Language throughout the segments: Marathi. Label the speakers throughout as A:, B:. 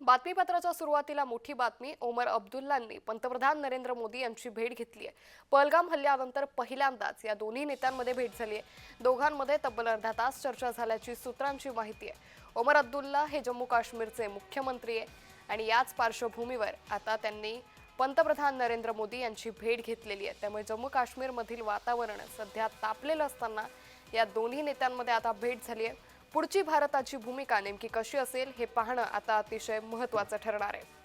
A: बातमीपत्राच्या सुरुवातीला मोठी बातमी ओमर अब्दुल्लांनी पंतप्रधान नरेंद्र मोदी यांची भेट घेतली आहे. पहलगाम हल्ल्यानंतर पहिल्यांदाच या दोन्ही नेत्यांमध्ये भेट झाली आहे. दोघांमध्ये तब्बल अर्धा तास चर्चा झाल्याची सूत्रांची माहिती आहे. ओमर अब्दुल्ला हे जम्मू काश्मीरचे मुख्यमंत्री आहे आणि याच पार्श्वभूमीवर आता त्यांनी पंतप्रधान नरेंद्र मोदी यांची भेट घेतलेली आहे. त्यामुळे जम्मू काश्मीरमधील वातावरण सध्या तापलेलं असताना या दोन्ही नेत्यांमध्ये आता भेट झाली आहे. पुढची भारताची भूमिका नेमकी कशी असेल हे पाहणं आता अतिशय महत्त्वाचं ठरणार आहे.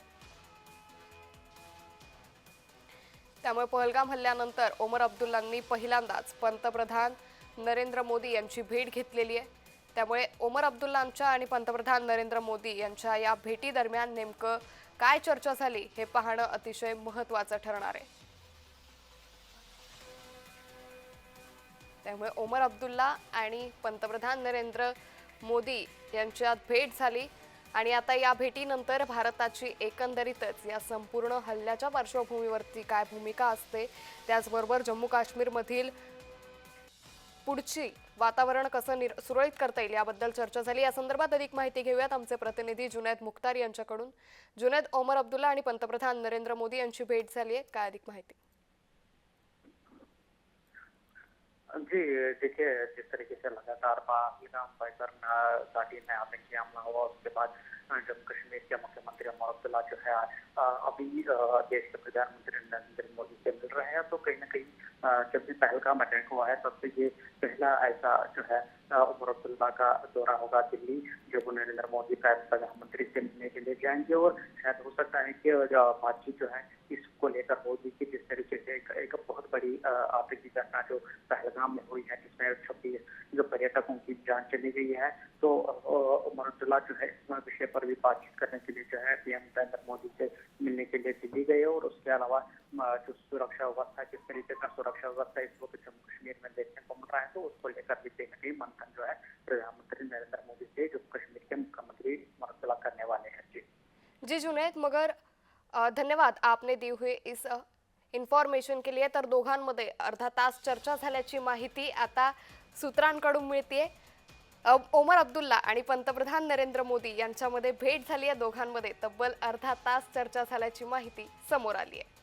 A: त्यामुळे पहलगाम हल्ल्यानंतर ओमर अब्दुल्लांनी पहिल्यांदाच पंतप्रधान नरेंद्र मोदी यांची भेट घेतलेली आहे. त्यामुळे ओमर अब्दुल्लांच्या आणि पंतप्रधान नरेंद्र मोदी यांच्या या भेटीदरम्यान नेमकं काय चर्चा झाली हे पाहणं अतिशय महत्त्वाचं ठरणार आहे. त्यामुळे ओमर अब्दुल्ला आणि पंतप्रधान नरेंद्र मोदी यांच्यात भेट झाली. आणि आता या भेटीनंतर भारताची एकंदरीतच या संपूर्ण हल्ल्याच्या पार्श्वभूमीवरती काय भूमिका असते त्याचबरोबर जम्मू काश्मीरमधील पुढची वातावरण कसं निर सुरळीत करता येईल याबद्दल चर्चा झाली. या संदर्भात अधिक माहिती घेऊयात आमचे प्रतिनिधी जुनैद मुख्तार यांच्याकडून. जुनैद ओमर अब्दुल्ला आणि पंतप्रधान नरेंद्र मोदी यांची भेट झाली आहे. काय अधिक माहिती?
B: जी देखिए जिस तरीके से लगातार पहलगाम पैकर घाटी में आतंकी हमला हुआ उसके बाद जम्मू कश्मीर के मुख्यमंत्री अमर अब्दुल्ला जो है अभी देश के प्रधानमंत्री नरेंद्र मोदी से मिल रहे हैं तो कहीं ना कहीं जब भी पहलगाम अटैक हुआ है तब से ये पहला ऐसा जो है उमर अब्दुल्ला का दौरा होगा दिल्ली जो नरेंद्र मोदी प्रधानमंत्री से मिलने के लिए जाएँगे और शायद हो सकता है कि बातचीत जो है इसको लेकर होगी कि जिस तरीके से एक, एक बहुत बड़ी आतंकी घटना जो पहलगाम में हुई है जिसमें छब्बीस जो पर्यटकों की जान चली गई है तो उमर अब्दुल्ला जो है इस विषय पर भी बातचीत करने के लिए जो है पीएम नरेंद्र मोदी से मिलने के लिए दिल्ली गए और उसके अलावा जो सुरक्षा व्यवस्था किस तरीके का सुरक्षा व्यवस्था इस वक्त जम्मू कश्मीर में देखने को मिल रहा है तो उसको लेकर भी कहीं ना कहीं मंथन जो है प्रधानमंत्री नरेंद्र मोदी से जम्मू कश्मीर के मुख्यमंत्री उमर करने वाले हैं। जी।
A: जी जुनैद मगर धन्यवाद आपने दी हुई इस इन्फॉर्मेशन के लिए। तर दोघांमध्ये अर्धा तास चर्चा झाल्याची माहिती आता सूत्रांकडून मिळते ओमर अब्दुल्ला आणि पंतप्रधान नरेंद्र मोदी यांच्यामध्ये भेट झाली या दोघांमध्ये तब्बल अर्धा तास चर्चा झाल्याची माहिती समोर आली आहे.